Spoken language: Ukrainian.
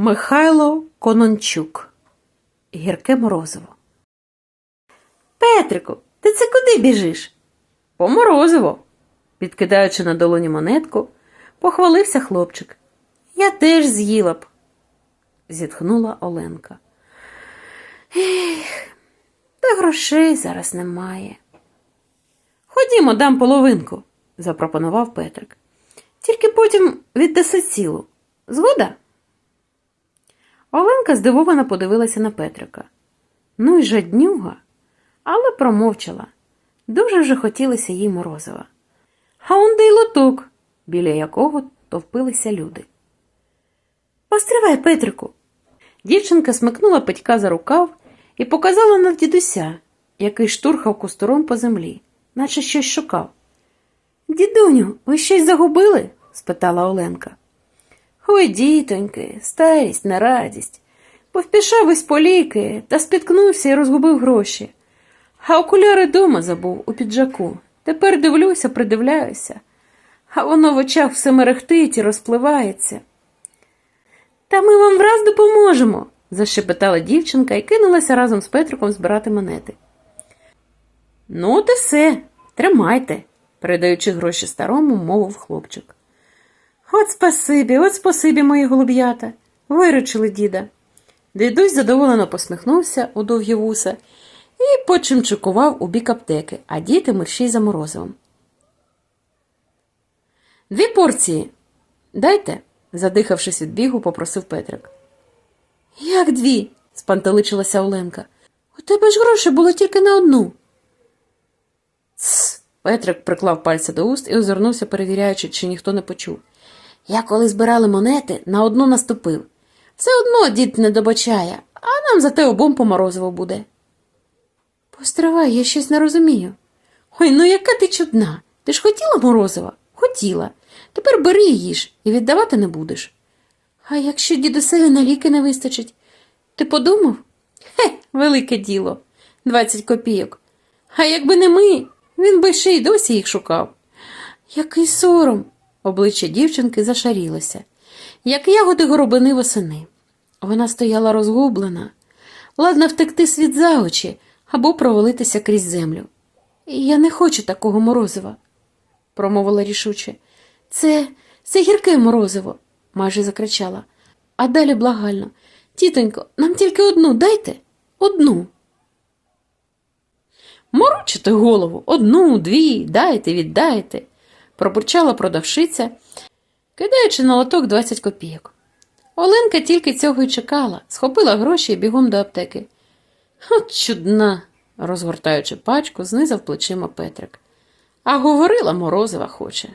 Михайло Конончук. Гірке морозиво. Петрику, ти це куди біжиш? По морозиво. Підкидаючи на долоні монетку, похвалився хлопчик. Я теж з'їла б, зітхнула Оленка. Ех, та грошей зараз немає. Ходімо, дам половинку, запропонував Петрик. Тільки потім віддаси цілу. Згода? Оленка здивовано подивилася на Петрика. Ну й жаднюга, але промовчала. Дуже вже хотілося їй морозива. Де й лоток, біля якого товпилися люди. Постривай, Петрику. Дівчинка смикнула Петька за рукав і показала на дідуся, який штурхав кустуром по землі, наче щось шукав. Дідуню, ви щось загубили? спитала Оленка. Ой, дітоньки, старість на радість. Повпішав із поліки та спіткнувся і розгубив гроші. А окуляри дома забув у піджаку. Тепер дивлюся, придивляюся, а воно в очах все мерехтить і розпливається. Та ми вам враз допоможемо, зашепетала дівчинка і кинулася разом з Петриком збирати монети. Ну, от і все, тримайте, передаючи гроші старому, мовив хлопчик. От спасибі, от спасибі, мої голуб'ята, виручили діда. Дідусь задоволено посміхнувся у довгі вуса і почимчикував у бік аптеки, а діти мерщій за морозивом. Дві порції. Дайте, задихавшись від бігу, попросив Петрик. Як дві? спантеличилася Оленка. У тебе ж грошей було тільки на одну. Тсс. Петрик приклав пальця до уст і озирнувся, перевіряючи, чи ніхто не почув. Я коли збирали монети, на одну наступив. Все одно дід не добачає, а нам зате обом по морозиво буде. Постривай, я щось не розумію. Ой, ну яка ти чудна. Ти ж хотіла морозива? Хотіла. Тепер бери їж і віддавати не будеш. А якщо дідусеві на ліки не вистачить? Ти подумав? Хе, велике діло. Двадцять копійок. А якби не ми, він би ще й досі їх шукав. Який сором. Обличчя дівчинки зашарілося, як ягоди горобини восени. Вона стояла розгублена, ладна втекти світ за очі або провалитися крізь землю. Я не хочу такого морозива, промовила рішуче. Це це гірке морозиво, майже закричала. А далі благально. Тітонько, нам тільки одну дайте, одну. Морочите голову, одну, дві, дайте, віддайте, пробурчала продавшиця, кидаючи на лоток 20 копійок. Оленка тільки цього й чекала, схопила гроші і бігом до аптеки. От чудна, розгортаючи пачку, знизав плечима Петрик. А говорила морозова хоче.